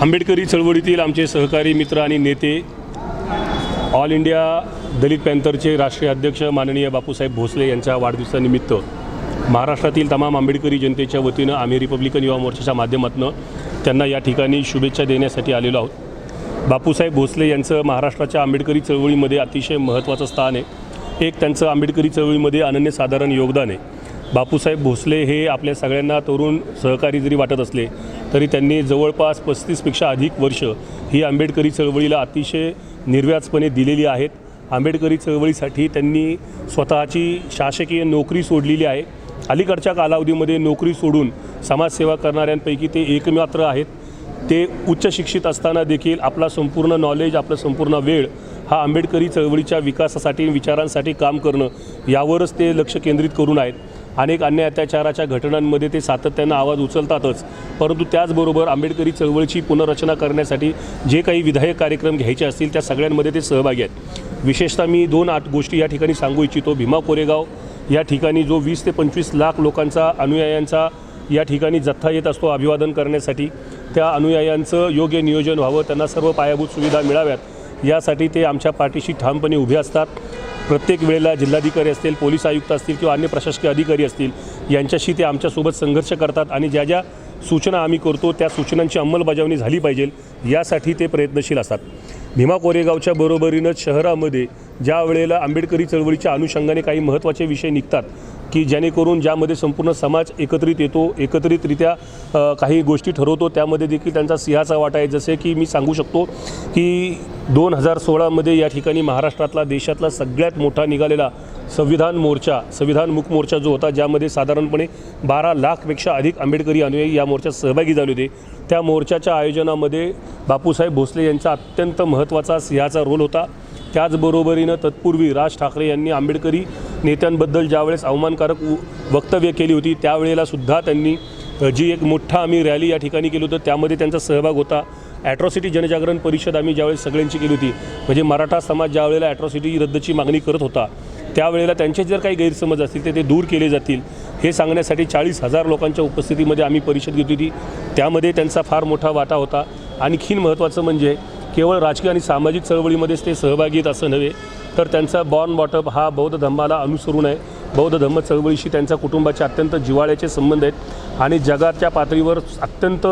आंबेडकरी चळवळीतील आमचे सहकारी मित्र आणि नेते ऑल इंडिया दलित पॅन्थरचे राष्ट्रीय अध्यक्ष माननीय बापूसाहेब भोसले यांच्या वाढदिवसानिमित्त महाराष्ट्रातील तमाम आंबेडकरी जनतेच्या वतीनं आम्ही रिपब्लिकन युवा मोर्चाच्या माध्यमातून त्यांना या ठिकाणी शुभेच्छा देण्यासाठी आलेलो आहोत. बापूसाहेब भोसले यांचं महाराष्ट्राच्या आंबेडकरी चळवळीमध्ये अतिशय महत्त्वाचं स्थान आहे. एक त्यांचं आंबेडकरी चळवळीमध्ये अनन्यसाधारण योगदान आहे. बापूसाहेब भोसले हे आपल्या सगळ्यांना तरुण सहकारी जरी वाटत असले तरी त्यांनी जवळपास पस्तीसपेक्षा अधिक वर्ष ही आंबेडकरी चळवळीला अतिशय निर्व्याजपणे दिलेली आहेत. आंबेडकरी चळवळीसाठी त्यांनी स्वतःची शासकीय नोकरी सोडलेली आहे. अलीकडच्या कालावधीमध्ये नोकरी सोडून समाजसेवा करणाऱ्यांपैकी ते एकमात्र आहेत. ते उच्च शिक्षित असताना देखील आपला संपूर्ण नॉलेज आपला संपूर्ण वेळ हा आंबेडकरी चळवळीच्या विकासासाठी विचारांसाठी काम करणं यावरच ते लक्ष केंद्रित करून आहेत. अनेक अन्य अत्याचाराच्या घटनांमध्ये ते सातत्यानं आवाज उचलतातच. परंतु त्याचबरोबर आंबेडकरी चळवळीची पुनर्रचना करण्यासाठी जे काही विधायक कार्यक्रम घ्यायचे असतील त्या सगळ्यांमध्ये ते सहभागी आहेत. विशेषतः मी दोन आठ गोष्टी या ठिकाणी सांगू इच्छितो. भीमा कोरेगाव या ठिकाणी जो वीस ते पंचवीस लाख लोकांचा अनुयायांचा या ठिकाणी जथ्था येत असतो अभिवादन करण्यासाठी त्या अनुयायांचं योग्य नियोजन व्हावं त्यांना सर्व पायाभूत सुविधा मिळाव्यात यासाठी ते आमच्या पाठीशी ठामपणे उभे असतात. प्रत्येक वेळेला जिल्हाधिकारी असतील पोलीस आयुक्त असतील किंवा अन्य प्रशासकीय अधिकारी असतील यांच्याशी ते आमच्यासोबत संघर्ष करतात आणि ज्या ज्या सूचना आम्ही करतो त्या सूचनांची अंमलबजावणी झाली पाहिजे यासाठी ते प्रयत्नशील असतात. भीमा कोरेगावच्या बरोबरीनंच शहरामध्ये ज्या वेळेला आंबेडकरी चळवळीच्या अनुषंगाने काही महत्त्वाचे विषय निघतात की जेणेकरून ज्यामध्ये संपूर्ण समाज एकत्रित येतो एकत्रितरित्या काही गोष्टी ठरवतो त्यामध्ये देखील त्यांचा सिंहाचा वाटा आहे. जसे की मी सांगू शकतो की दोन हजार सोळामध्ये या ठिकाणी महाराष्ट्रातला देशातला सगळ्यात मोठा निघालेला संविधान मोर्चा संविधान मुख मोर्चा जो होता ज्यामध्ये साधारणपणे बारा लाखपेक्षा अधिक आंबेडकरी अनुयायी या मोर्चात सहभागी झाले होते. त्या मोर्चाच्या आयोजनामध्ये बापूसाहेब भोसले यांचा अत्यंत महत्त्वाचा सिंहाचा रोल होता. त्याचबरोबरीनं तत्पूर्वी राज ठाकरे यांनी आंबेडकरी नेत्यांबद्दल ज्यावेळेस अवमानकारक वक्तव्य केली होती त्यावेळेला सुद्धा त्यांनी जी एक मोठा आम्ही रॅली या ठिकाणी केली होतं त्यामध्ये त्यांचा सहभाग होता. ॲट्रॉसिटी जनजागरण परिषद आम्ही ज्यावेळेस सगळ्यांची केली होती म्हणजे मराठा समाज ज्यावेळेला ॲट्रॉसिटी रद्दची मागणी करत होता त्यावेळेला त्यांचे जर काही गैरसमज असतील तर ते दूर केले जातील. हे सांगण्यासाठी चाळीस हजार लोकांच्या उपस्थितीमध्ये आम्ही परिषद घेतली होती. त्यामध्ये त्यांचा फार मोठा वाटा होता. आणखीन महत्त्वाचं म्हणजे केवळ राजकीय आणि सामाजिक चळवळीमध्येच ते सहभागी आहेत असं नव्हे तर त्यांचा बॉर्न बॉटअप हा बौद्ध धर्माला अनुसरून आहे. बौद्ध धर्म चळवळीशी त्यांच्या कुटुंबाचे अत्यंत जिव्हाळ्याचे संबंध आहेत. आणि जगाच्या पातळीवर अत्यंत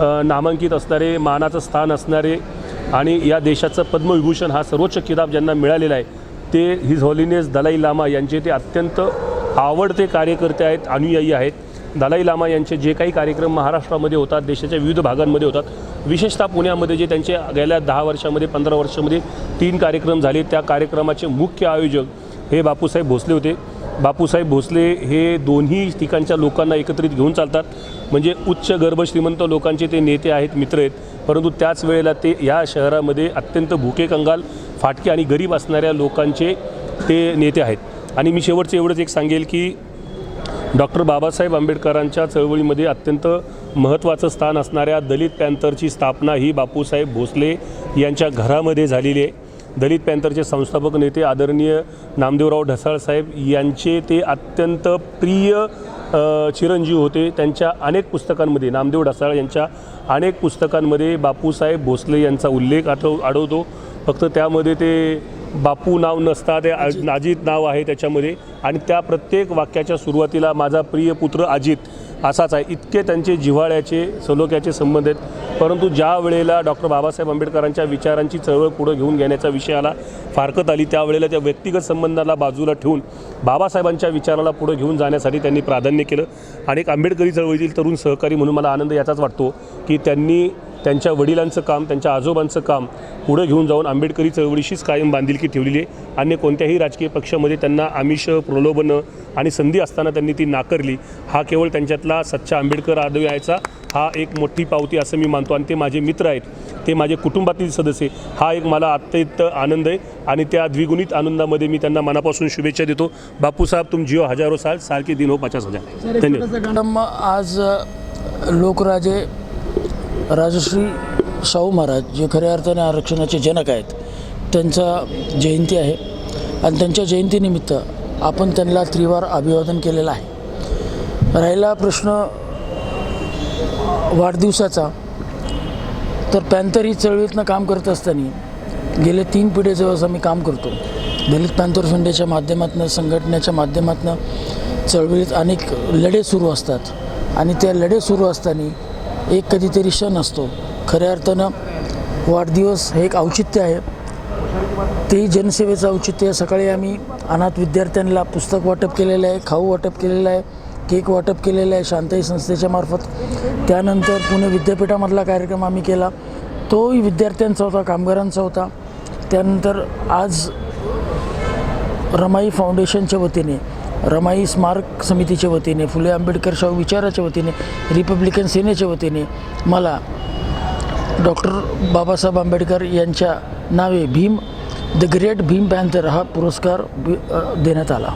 नामांकित असणारे मानाचं स्थान असणारे आणि या देशाचं पद्मविभूषण हा सर्वोच्च किताब ज्यांना मिळालेला आहे ते हिज हॉलिनेस दलाई लामा यांचे ते अत्यंत आवडते कार्यकर्ते आहेत अनुयायी आहेत. दलाई लामा यांचे जे काही कार्यक्रम महाराष्ट्रामध्ये होतात देशाच्या विविध भागांमध्ये होतात विशेषतः पुण्यामध्ये जे त्यांचे गेल्या दहा वर्षामध्ये पंधरा वर्षामध्ये तीन कार्यक्रम झाले. त्या कार्यक्रमाचे मुख्य आयोजक हे बापूसाहेब भोसले होते. बापूसाहेब भोसले हे दोन्ही ठिकाणच्या लोकांना एकत्रित घेऊन चालतात. म्हणजे उच्च गर्भ श्रीमंत लोकांचे ते नेते आहेत मित्र आहेत. परंतु त्याच वेळेला ते या शहरामध्ये अत्यंत भुके कंगाल फाटके आणि गरीब असणाऱ्या लोकांचे ते नेते आहेत. आणि मी शेवटचं एवढंच एक सांगेल की डॉक्टर बाबासाहेब आंबेडकरांच्या चळवळीमध्ये अत्यंत महत्त्वाचं स्थान असणाऱ्या दलित पॅन्थरची स्थापना ही बापूसाहेब भोसले यांच्या घरामध्ये झालेली आहे. दलित पॅन्थरचे संस्थापक नेते आदरणीय नामदेवराव ढसाळ साहेब यांचे ते अत्यंत प्रिय चिरंजीव होते. त्यांच्या अनेक पुस्तकांमध्ये नामदेव ढसाळ यांच्या अनेक पुस्तकांमध्ये बापूसाहेब भोसले यांचा उल्लेख आठव आढळतो फक्त त्यामध्ये ते बापू नाव नसता ते अजित. नाव आहे त्याच्यामध्ये. आणि त्या प्रत्येक वाक्याच्या सुरुवातीला माझा प्रिय पुत्र अजित असाच आहे. इतके त्यांचे जिव्हाळ्याचे सलोख्याचे संबंध आहेत. परंतु ज्या वेळेला डॉक्टर बाबासाहेब आंबेडकरांच्या विचारांची चळवळ पुढं घेऊन घेण्याचा विषय आला फारकत आली त्यावेळेला त्या व्यक्तिगत संबंधाला बाजूला ठेवून बाबासाहेबांच्या विचाराला पुढं घेऊन जाण्यासाठी त्यांनी प्राधान्य केलं. आणि एक आंबेडकरी चळवळीतील तरुण सहकारी म्हणून मला आनंद याचाच वाटतो की त्यांनी त्यांच्या वडिलांचं काम त्यांच्या आजोबांचं काम पुढं घेऊन जाऊन आंबेडकरी चळवळीशीच कायम बांधिलकी ठेवलेली आहे. अन्य कोणत्याही राजकीय पक्षामध्ये त्यांना आमिष प्रलोभनं आणि संधी असताना त्यांनी ती नाकारली. हा केवळ त्यांच्यातला सच्चा आंबेडकर आदयाचा हा एक मोठी पावती असं मी मानतो आणि ते माझे मित्र आहेत. ते माझे कुटुंबातील सदस्य हा एक मला अत्यंत आनंद आहे आणि त्या द्विगुणित आनंदामध्ये मी त्यांना मनापासून शुभेच्छा देतो. बापूसाहेब तुम जिओ हजारो साल के दिन हो पचास हजार. धन्यवाद. आज लोकराजे राजश्री शाहू महाराज जे खऱ्या अर्थाने आरक्षणाचे जनक आहेत त्यांचा जयंती आहे. आणि त्यांच्या जयंतीनिमित्त आपण त्यांना त्रिवार अभिवादन केलेलं आहे. राहिला प्रश्न वाढदिवसाचा. तर पॅन्थर ही चळवळीतनं काम करत असताना गेले तीन पिढे जवळ आम्ही काम करतो. दलित पॅन्थर संडेच्या माध्यमातून संघटनेच्या माध्यमातून चळवळीत अनेक लढे सुरू असतात. आणि त्या लढे सुरू असताना एक कधीतरी क्षण असतो. खऱ्या अर्थानं वाढदिवस हे एक औचित्य आहे. तेही जनसेवेचं औचित्य आहे. सकाळी आम्ही अनाथ विद्यार्थ्यांना पुस्तक वाटप केलेलं आहे खाऊ वाटप केलेलं आहे केक वाटप केलेलं आहे शांताई संस्थेच्या मार्फत. त्यानंतर पुणे विद्यापीठामधला कार्यक्रम आम्ही केला. तोही विद्यार्थ्यांचा होता कामगारांचा होता. त्यानंतर आज रमाई फाउंडेशनच्या वतीने रमाई स्मारक समितीच्या वतीने फुले आंबेडकर शाहू विचाराच्या वतीने रिपब्लिकन सेनेच्या वतीने मला डॉक्टर बाबासाहेब आंबेडकर यांच्या नावे Bhim the great Bhim panther हा पुरस्कार देण्यात आला.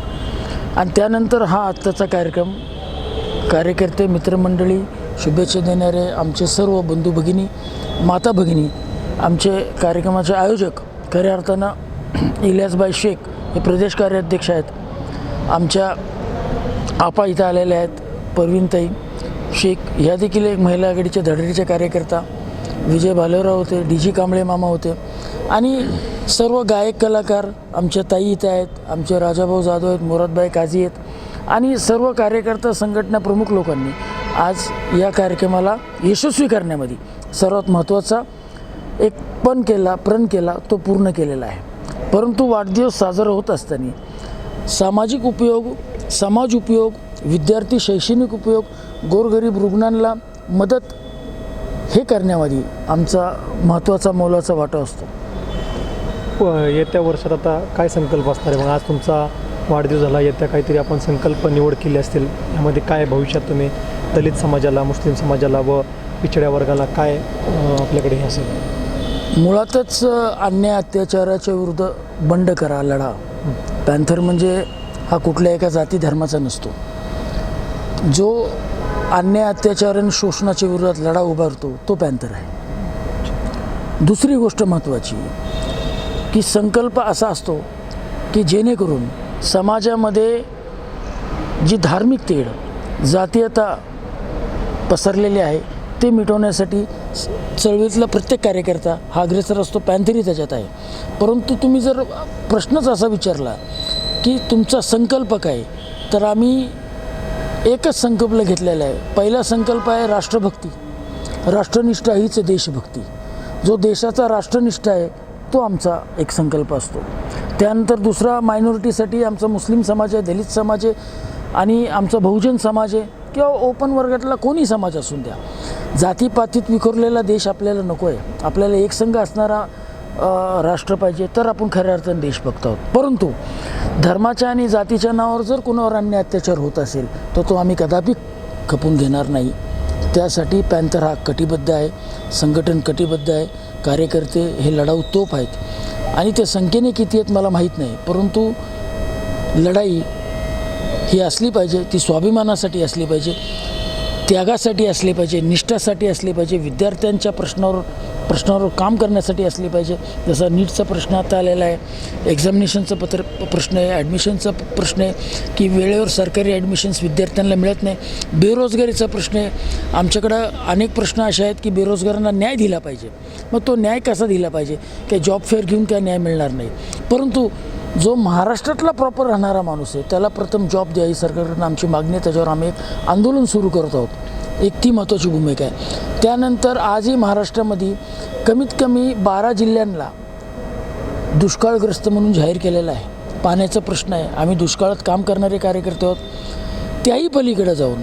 आणि त्यानंतर हा आत्ताचा कार्यक्रम कार्यकर्ते मित्रमंडळी शुभेच्छा देणारे आमचे सर्व बंधू भगिनी माता भगिनी आमचे कार्यक्रमाचे आयोजक खऱ्या अर्थानं इलियासबाई शेख हे प्रदेश कार्याध्यक्ष आहेत. आमच्या आपा इथं आलेल्या आहेत परवीनताई शेख ह्या देखील एक महिला आघाडीच्या धडरीचे कार्यकर्ता विजय भालेराव होते डी जी कांबळे मामा होते आणि सर्व गायक कलाकार आमच्या ताई इथं आहेत आमचे राजाभाऊ जाधव आहेत मुरादबाई काझी आहेत आणि सर्व कार्यकर्ता संघटना प्रमुख लोकांनी आज या कार्यक्रमाला यशस्वी करण्यामध्ये सर्वात महत्त्वाचा एक पण केला प्रण केला तो पूर्ण केलेला आहे. परंतु वाढदिवस साजरा होत असताना सामाजिक उपयोग समाज उपयोग विद्यार्थी शैक्षणिक उपयोग गोरगरीब रुग्णांना मदत हे करण्यामध्ये आमचा महत्त्वाचा मोलाचा वाटा असतो. येत्या वर्षात आता काय संकल्प असणार आहे? मग आज तुमचा वाढदिवस झाला येत्या काहीतरी आपण संकल्प निवड केली असतील यामध्ये काय भविष्यात तुम्ही दलित समाजाला मुस्लिम समाजाला व पिछड्या वर्गाला काय आपल्याकडे हे असेल? मुळातच अन्याय अत्याचाराच्या विरुद्ध बंड करा लढा. पॅन्थर म्हणजे हा कुठल्या एका जाती धर्माचा नसतो. जो अन्याय अत्याचार आणि शोषणाच्या विरोधात लढा उभारतो तो पॅन्थर आहे. दुसरी गोष्ट महत्त्वाची की संकल्प असा असतो की जेणेकरून समाजामध्ये जी धार्मिक तेढ जातीयता पसरलेली आहे ते मिटवण्यासाठी चळवळीतला प्रत्येक कार्यकर्ता हा अग्रेसर असतो पॅन्थरी त्याच्यात आहे. परंतु तुम्ही जर प्रश्नच असा विचारला की तुमचा संकल्प काय तर आम्ही एकच संकल्प घेतलेला आहे. पहिला संकल्प आहे राष्ट्रभक्ती. राष्ट्रनिष्ठा हीच देशभक्ती. जो देशाचा राष्ट्रनिष्ठा आहे तो आमचा एक संकल्प असतो. त्यानंतर दुसरा मायनॉरिटीसाठी आमचा मुस्लिम समाज आहे दलित समाज आहे आणि आमचा बहुजन समाज आहे किंवा ओपन वर्गातला कोणी समाज असून द्या. जातीपातीत विखुरलेला देश आपल्याला नको आहे. आपल्याला एकसंघ असणारा राष्ट्र पाहिजे तर आपण खऱ्या अर्थाने देशभक्त आहोत. परंतु धर्माच्या आणि जातीच्या नावावर जर कोणावर अन्य अत्याचार होत असेल तर तो आम्ही कदापि खपून घेणार नाही. त्यासाठी पॅन्थर हा कटिबद्ध आहे संघटन कटिबद्ध आहे कार्यकर्ते हे लढाऊ तोप आहेत. आणि ते संख्येने किती आहेत मला माहीत नाही परंतु लढाई ही असली पाहिजे ती स्वाभिमानासाठी असली पाहिजे. त्यागासाठी असली पाहिजे निष्ठासाठी असली पाहिजे विद्यार्थ्यांच्या प्रश्नावर प्रश्नावर काम करण्यासाठी असली पाहिजे. जसा नीटचा प्रश्न आता आलेला आहे एक्झामिनेशनचं पत्र प्रश्न आहे ॲडमिशनचा प्रश्न आहे की वेळेवर सरकारी ॲडमिशन्स विद्यार्थ्यांना मिळत नाही. बेरोजगारीचा प्रश्न आहे. आमच्याकडं अनेक प्रश्न असे आहेत की बेरोजगारांना न्याय दिला पाहिजे. मग तो न्याय कसा दिला पाहिजे? की जॉब फेअर घेऊन काय न्याय मिळणार नाही. परंतु जो महाराष्ट्रातला प्रॉपर राहणारा माणूस आहे त्याला प्रथम जॉब द्या. ही सरकारकडून आमची मागणी आहे. त्याच्यावर आम्ही एक आंदोलन सुरू करत आहोत. एक ती महत्त्वाची भूमिका आहे. त्यानंतर आजही महाराष्ट्रामध्ये कमीत कमी बारा जिल्ह्यांना दुष्काळग्रस्त म्हणून जाहीर केलेला आहे. पाण्याचा प्रश्न आहे. आम्ही दुष्काळात काम करणारे कार्यकर्ते आहोत. त्याही पलीकडे जाऊन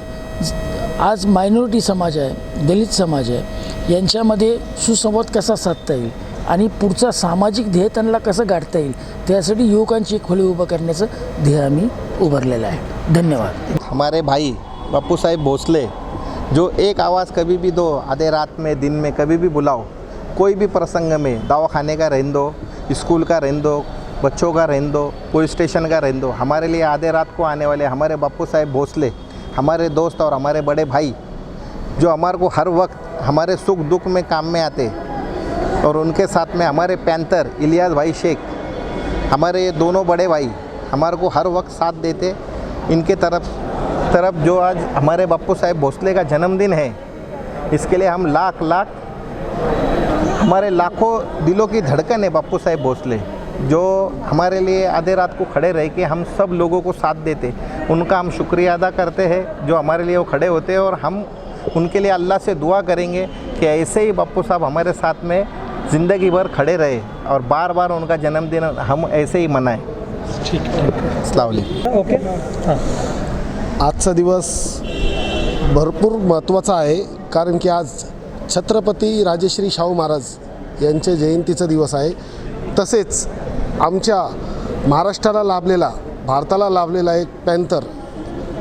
आज मायनॉरिटी समाज आहे दलित समाज आहे यांच्यामध्ये सुसंवाद कसा साधता येईल? आणि पुढचा सामाजिक ध्येय त्यांना कसं गाठता येईल त्यासाठी युवकांची एक खोली उभं करण्याचं ध्येय आम्ही उभारलेलं आहे. धन्यवाद. हमारे भाई पप्पू साहेब भोसले जो एक आवाज़ कभी भी दो आधे रात में दिन में कभी भी बुलाओ। कोई भी प्रसंग में दवाखाने का रहन दो स्कूल का रहन दो बच्चों का रहन दो पुलिस स्टेशन का रहन दो हमारे लिए आधे रात को आने वाले हमारे बापू साहेब भोसले हमारे दोस्त और हमारे बड़े भाई जो हमारे को हर वक्त हमारे सुख दुख में काम में आते और उनके साथ में हमारे पैंतर इलियास भाई शेख, हमारे ये दोनों बड़े भाई हमारे को हर वक्त साथ देते, इनके तरफ़ तरफ़ जो आज हमारे बप्पू साहेब भोसले का जन्मदिन है, इसके लिए हम लाख लाख, हमारे लाखों दिलों की धड़कन है बापू साहेब भोसले, जो हमारे लिए आधे रात को खड़े रह के हम सब लोगों को साथ देते, उनका हम शुक्रिया अदा करते हैं, जो हमारे लिए वो खड़े होते हैं और हम उनके लिए अल्लाह से दुआ करेंगे कि ऐसे ही बापू साहब हमारे साथ में ज़िंदगी भर खड़े रहे और बार बार उनका जन्मदिन हम ऐसे ही मनाएं। ठीक वालेकुम। ओके। हां। आजचा दिवस भरपूर महत्त्वाचा आहे कारण की आज छत्रपती राजश्री शाहू महाराज यांचे जयंतीचा दिवस आहे. तसेच आमच्या महाराष्ट्राला लाभलेला भारताला लाभलेला एक पॅन्थर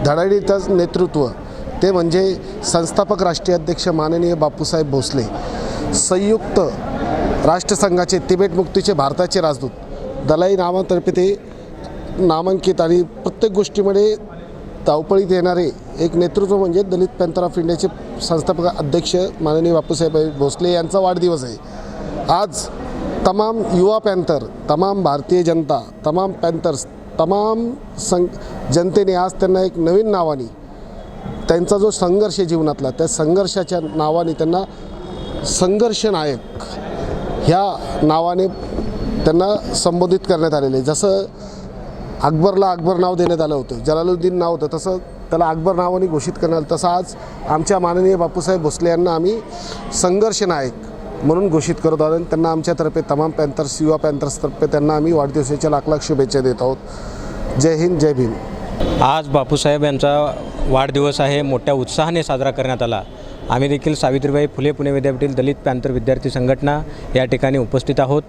धडाडीचं नेतृत्व ते म्हणजे संस्थापक राष्ट्रीय अध्यक्ष माननीय बापूसाहेब भोसले. संयुक्त राष्ट्रसंघाचे तिबेट मुक्तीचे भारताचे राजदूत. दलाई नावातर्फे ते नामांकित आणि प्रत्येक गोष्टीमध्ये धावपळीत येणारे एक नेतृत्व म्हणजे दलित पॅन्थर ऑफ इंडियाचे संस्थापक अध्यक्ष माननीय बापूसाहेब भोसले यांचा वाढदिवस आहे. आज तमाम युवा पॅन्थर तमाम भारतीय जनता तमाम पॅन्थर्स तमाम सं जनतेने आज त्यांना एक नवीन नावाने त्यांचा जो संघर्ष आहे जीवनातला त्या संघर्षाच्या नावाने त्यांना संघर्ष नायक ह्या नावाने त्यांना संबोधित करण्यात आलेले. आहे जसं अकबरला अकबर नाव देण्यात आलं होतं जलालुद्दीन नाव होतं तसं त्याला अकबर नावाने घोषित करण्यात आलं. तसं आज आमच्या माननीय बापूसाहेब भोसले यांना आम्ही संघर्ष नायक म्हणून घोषित करत आहोत आणि त्यांना आमच्यातर्फे तमाम पॅन्थर्स युवा पॅन्थर्सतर्फे त्यांना आम्ही वाढदिवसाच्या लाख लाख शुभेच्छा देत आहोत. जय हिंद जय भीम. आज बापूसाहेब यांचा वाढदिवस आहे मोठ्या उत्साहाने साजरा करण्यात आला. आम्ही देखील सावित्रीबाई फुले पुणे विद्यापीठातील दलित पॅन्थर विद्यार्थी संघटना या ठिकाणी उपस्थित आहोत.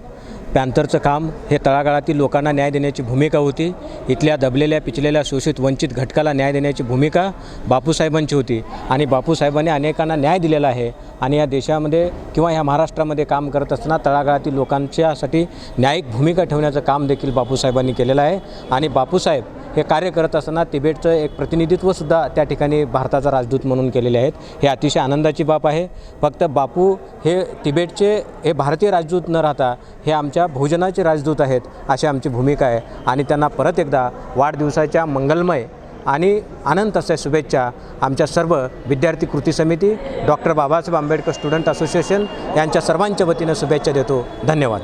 पॅन्थरचं काम हे तळागाळातील लोकांना न्याय देण्याची भूमिका होती. इथल्या दबलेल्या पिचलेल्या शोषित वंचित घटकाला न्याय देण्याची भूमिका बापूसाहेबांची होती आणि बापूसाहेबांनी अनेकांना न्याय दिलेला आहे आणि या देशामध्ये किंवा ह्या महाराष्ट्रामध्ये काम करत असताना तळागाळातील लोकांच्यासाठी न्यायिक भूमिका ठेवण्याचं काम देखील बापूसाहेबांनी केलेलं आहे. आणि बापूसाहेब हे कार्य करत असताना तिबेटचं एक प्रतिनिधित्वसुद्धा त्या ठिकाणी भारताचा राजदूत म्हणून केलेले आहेत. हे अतिशय आनंदाची बाब आहे. फक्त बापू हे तिबेटचे हे भारतीय राजदूत न राहता हे आमच्या भोजनाचे राजदूत आहेत अशी आमची भूमिका आहे. आणि त्यांना परत एकदा वाढदिवसाच्या मंगलमय आणि अनंत अशा शुभेच्छा आमच्या सर्व विद्यार्थी कृती समिती doctor Babasaheb Ambedkar student association यांच्या सर्वांच्या वतीनं शुभेच्छा देतो. धन्यवाद.